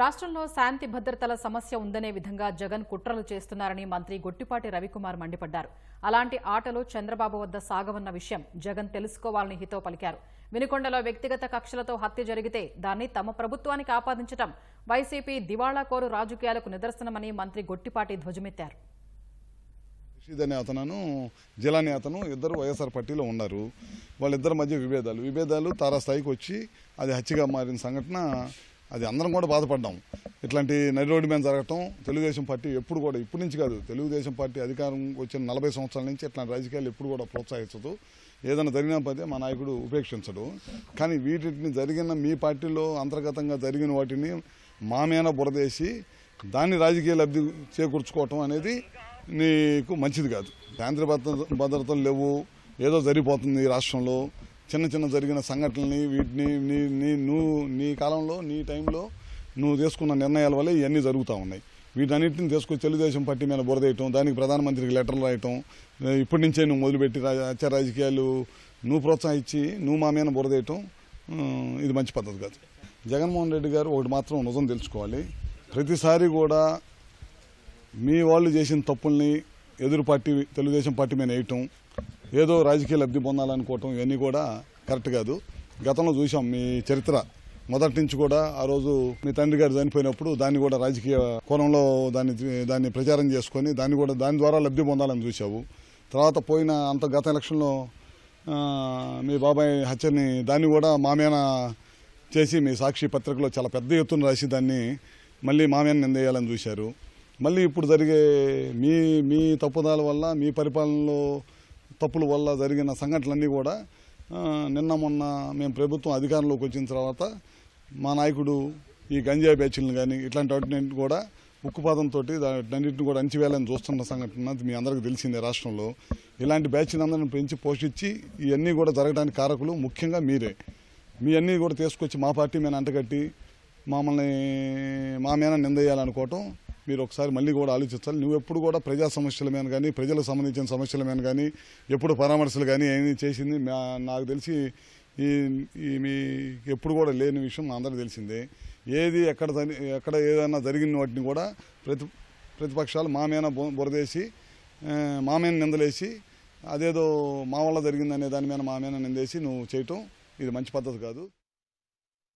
రాష్ట్రంలో శాంతి భద్రతల సమస్య ఉందనే విధంగా జగన్ కుట్రలు చేస్తున్నారని మంత్రి గొట్టిపాటి రవికుమార్ మండిపడ్డారు. అలాంటి ఆటలు చంద్రబాబు వద్ద సాగవన్న విషయం జగన్ తెలుసుకోవాలని హితో పలికారు. వినుకొండలో వ్యక్తిగత కక్షలతో హత్య జరిగితే దాన్ని తమ ప్రభుత్వానికి ఆపాదించడం వైసీపీ దివాళాకోరు రాజకీయాలకు నిదర్శనమని మంత్రి గొట్టిపాటి ధ్వజమెత్తారు. రషీద్ అనే అతను అతను ఇద్దరు వైఎస్ఆర్ పార్టీలో ఉన్నారు. వాళ్ళిద్దరి మధ్య విభేదాలు. విభేదాలు తారాస్థాయికి వచ్చి అది హత్యగా మారిన సంఘటన అది అందరం కూడా బాధపడ్డాం. ఇట్లాంటి నడి రోడ్డు మీద జరగటం తెలుగుదేశం పార్టీ ఎప్పుడు కూడా ఇప్పటి నుంచి కాదు తెలుగుదేశం పార్టీ అధికారం వచ్చిన నలభై సంవత్సరాల నుంచి ఇట్లాంటి రాజకీయాలు ఎప్పుడు కూడా ప్రోత్సహించదు. ఏదైనా జరిగిన పదే మా నాయకుడు ఉపేక్షించడు. కానీ వీటిని జరిగిన మీ పార్టీలో అంతర్గతంగా జరిగిన వాటిని మామేన బురదేసి దాన్ని రాజకీయ లబ్ధి చేకూర్చుకోవటం అనేది నీకు మంచిది కాదు. శాంతి భద్రత భద్రతలు లేవు ఏదో జరిగిపోతుంది ఈ రాష్ట్రంలో. చిన్న చిన్న జరిగిన సంఘటనని వీటిని నీ నీ నువ్వు నీ కాలంలో నీ టైంలో నువ్వు తీసుకున్న నిర్ణయాల వల్ల ఇవన్నీ జరుగుతూ ఉన్నాయి. వీటన్నిటిని తీసుకొచ్చి తెలుగుదేశం పార్టీ మీద బురదేయటం దానికి ప్రధానమంత్రికి లెటర్లు రాయటం ఇప్పటి నుంచే నువ్వు మొదలుపెట్టి రా- రాజకీయాలు నువ్వు ప్రోత్సహించి నువ్వు మా మీద బురదేయటం ఇది మంచి పద్ధతి కాదు. జగన్మోహన్ రెడ్డి గారు ఒకటి మాత్రం నిజం తెలుసుకోవాలి. ప్రతిసారి కూడా మీ వాళ్ళు చేసిన తప్పుల్ని ఎదురు పార్టీ తెలుగుదేశం పార్టీ మీద వేయటం ఏదో రాజకీయ లబ్ధి పొందాలనుకోవటం ఇవన్నీ కూడా కరెక్ట్ కాదు. గతంలో చూసాం మీ చరిత్ర. మొదటి నుంచి కూడా ఆ రోజు మీ తండ్రి గారు చనిపోయినప్పుడు దాన్ని కూడా రాజకీయ కోణంలో దాన్ని దాన్ని ప్రచారం చేసుకొని దాన్ని కూడా దాని ద్వారా లబ్ధి పొందాలని చూసావు తర్వాత పోయిన అంత గత ఎలక్షన్లో మీ బాబాయ్ హత్యని దాన్ని కూడా మామేన చేసి మీ సాక్షి పత్రికలో చాలా పెద్ద ఎత్తున రాసి దాన్ని మళ్ళీ మామేన నిందేయాలని చూశారు. మళ్ళీ ఇప్పుడు జరిగే మీ మీ తప్పుదాల వల్ల మీ పరిపాలనలో తప్పుల వల్ల జరిగిన సంఘటనలన్నీ కూడా నిన్న మొన్న మేము ప్రభుత్వం అధికారంలోకి వచ్చిన తర్వాత మా నాయకుడు ఈ గంజాయి బ్యాచ్లను కానీ ఇట్లాంటి వాటిని కూడా ఉక్కుపాదంతో దాన్నింటిని కూడా అణచివేయాలని చూస్తున్న సంఘటన మీ అందరికీ తెలిసిందే రాష్ట్రంలో. ఇలాంటి బ్యాచ్ని అందరిని పెంచి పోషించి ఇవన్నీ కూడా జరగడానికి కారకులు ముఖ్యంగా మీరే. మీ అన్నీ కూడా తీసుకొచ్చి మా పార్టీ మీద అంటగట్టి మమ్మల్ని మా మీద నిందేయాలనుకోవటం మీరు ఒకసారి మళ్ళీ కూడా ఆలోచించాలి నువ్వు ఎప్పుడు కూడా ప్రజా సమస్యల మీద కానీ ప్రజలకు సంబంధించిన సమస్యల మీద కానీ ఎప్పుడు పరామర్శలు కానీ ఏమి చేసింది మా- నాకు తెలిసి ఈ ఈ మీ ఎప్పుడు కూడా లేని విషయం మా అందరికీ తెలిసిందే. ఏది ఎక్కడ ఎక్కడ ఏదైనా జరిగిన వాటిని కూడా ప్రతి ప్రతిపక్షాలు మా మీద బురదేసి మా మీద నిందలేసి అదేదో మా వల్ల జరిగిందనే దాని మీద మా మీద నిందేసి నువ్వు చేయటం ఇది మంచి పద్ధతి కాదు.